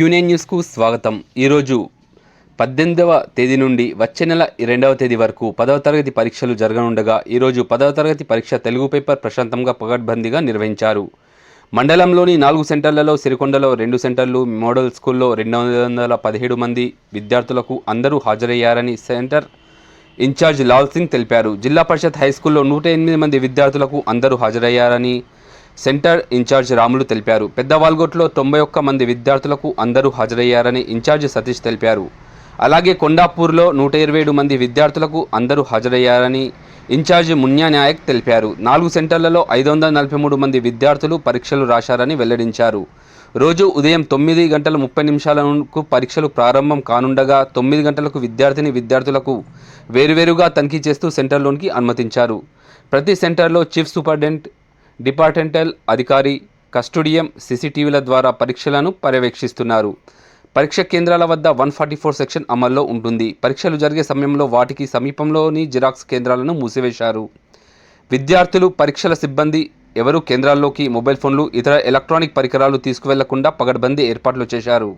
క్యూనే న్యూస్కు స్వాగతం. ఈరోజు పద్దెనిమిదవ తేదీ నుండి వచ్చే నెల రెండవ తేదీ వరకు పదవ తరగతి పరీక్షలు జరగనుండగా ఈరోజు పదవ తరగతి పరీక్ష తెలుగు పేపర్ ప్రశాంతంగా పగడ్బందీగా నిర్వహించారు. మండలంలోని నాలుగు సెంటర్లలో సిరికొండలో రెండు సెంటర్లు మోడల్ స్కూల్లో రెండు వందల పదిహేడు మంది విద్యార్థులకు అందరూ హాజరయ్యారని సెంటర్ ఇన్ఛార్జ్ లాల్ సింగ్ తెలిపారు. జిల్లా పరిషత్ హై స్కూల్లో నూట ఎనిమిది మంది విద్యార్థులకు అందరూ హాజరయ్యారని సెంటర్ ఇన్ఛార్జ్ రాములు తెలిపారు. పెద్దవాల్గొట్లో తొంభై ఒక్క మంది విద్యార్థులకు అందరూ హాజరయ్యారని ఇన్ఛార్జ్ సతీష్ తెలిపారు. అలాగే కొండాపూర్లో నూట ఇరవై ఏడు మంది విద్యార్థులకు అందరూ హాజరయ్యారని ఇన్ఛార్జ్ మున్యా నాయక్ తెలిపారు. నాలుగు సెంటర్లలో ఐదు వందల నలభై మూడు మంది విద్యార్థులు పరీక్షలు రాశారని వెల్లడించారు. రోజు ఉదయం తొమ్మిది గంటల ముప్పై నిమిషాలకు పరీక్షలు ప్రారంభం కానుండగా తొమ్మిది గంటలకు విద్యార్థిని విద్యార్థులకు వేరువేరుగా తనిఖీ చేస్తూ సెంటర్లోనికి అనుమతించారు. ప్రతి సెంటర్లో చీఫ్ సూపరింటెండెంట్ డిపార్టెంటల్ అధికారి కస్టోడియం సీసీటీవీల ద్వారా పరీక్షలను పర్యవేక్షిస్తున్నారు. పరీక్ష కేంద్రాల వద్ద వన్ ఫార్టీ ఫోర్ సెక్షన్ అమల్లో ఉంటుంది. పరీక్షలు జరిగే సమయంలో వాటికి సమీపంలోని జిరాక్స్ కేంద్రాలను మూసివేశారు. విద్యార్థులు పరీక్షల సిబ్బంది ఎవరు కేంద్రాల్లోకి మొబైల్ ఫోన్లు ఇతర ఎలక్ట్రానిక్ పరికరాలు తీసుకువెళ్ళకుండా పగడ్బందీ ఏర్పాట్లు చేశారు.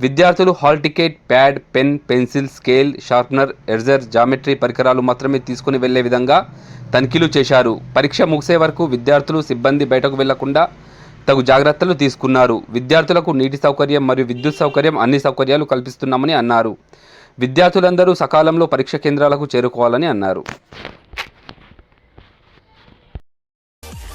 విద్యార్థులు hall ticket pad pen pencil scale sharpener eraser geometry పరికరాలు మాత్రమే తీసుకుని వెళ్ళే విధంగా తనిఖీలు చేశారు. పరీక్ష ముగిసే వరకు విద్యార్థులు సిబ్బంది బయటకు వెళ్ళకుండా తగు జాగ్రత్తలు తీసుకున్నారు. విద్యార్థులకు నీటి సౌకర్యం మరియు విద్యుత్ సౌకర్యం అన్ని సౌకర్యాలు కల్పిస్తున్నామని అన్నారు. విద్యార్థులందరూ సకాలంలో పరీక్ష కేంద్రాలకు చేరుకోవాలని అన్నారు.